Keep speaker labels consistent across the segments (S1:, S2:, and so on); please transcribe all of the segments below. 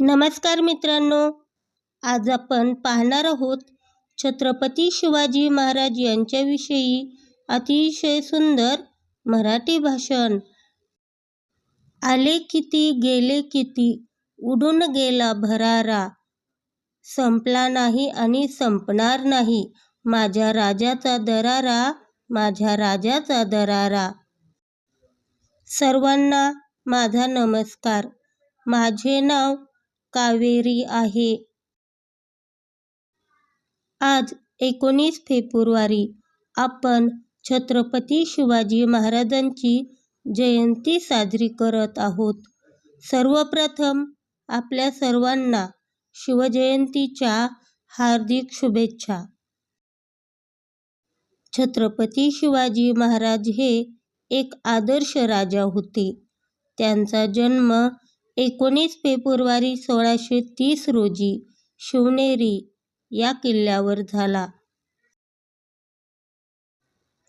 S1: नमस्कार मित्रांनो आज आपण पाहणार आहोत छत्रपती शिवाजी महाराज यांच्याविषयी अतिशय सुंदर मराठी भाषण. आले किती गेले किती उडून गेला भरारा. संपला नाही आणि संपणार नाही माझ्या राजाचा दरारा माझ्या राजाचा दरारा. सर्वांना माझा नमस्कार. माझे नाव कावेरी आहे. आज एकोणीस फेब्रुवारी आपण छत्रपती शिवाजी महाराजांची जयंती साजरी करत आहोत. सर्वप्रथम आपल्या सर्वांना शिवजयंतीच्या हार्दिक शुभेच्छा. छत्रपती शिवाजी महाराज हे एक आदर्श राजा होते. त्यांचा जन्म एकोणीस फेब्रुवारी सोळाशे तीस रोजी शिवनेरी या किल्ल्यावर झाला.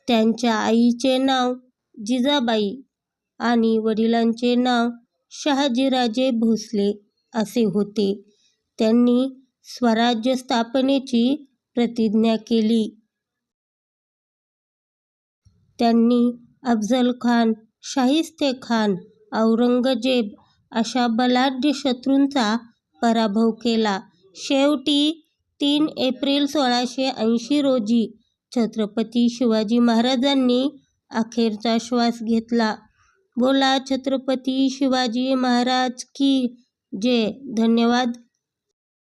S1: त्यांच्या आईचे नाव जिजाबाई आणि वडिलांचे नाव शहाजीराजे भोसले असे होते. त्यांनी स्वराज्य स्थापनेची प्रतिज्ञा केली. त्यांनी अफजल खान शाहिस्ते खान औरंगजेब अशा बलाढ्य शत्रूंचा पराभव केला. शेवटी तीन एप्रिल सोळाशे ऐंशी रोजी छत्रपती शिवाजी महाराजांनी अखेरचा श्वास घेतला. बोला छत्रपती शिवाजी महाराज की जय. धन्यवाद.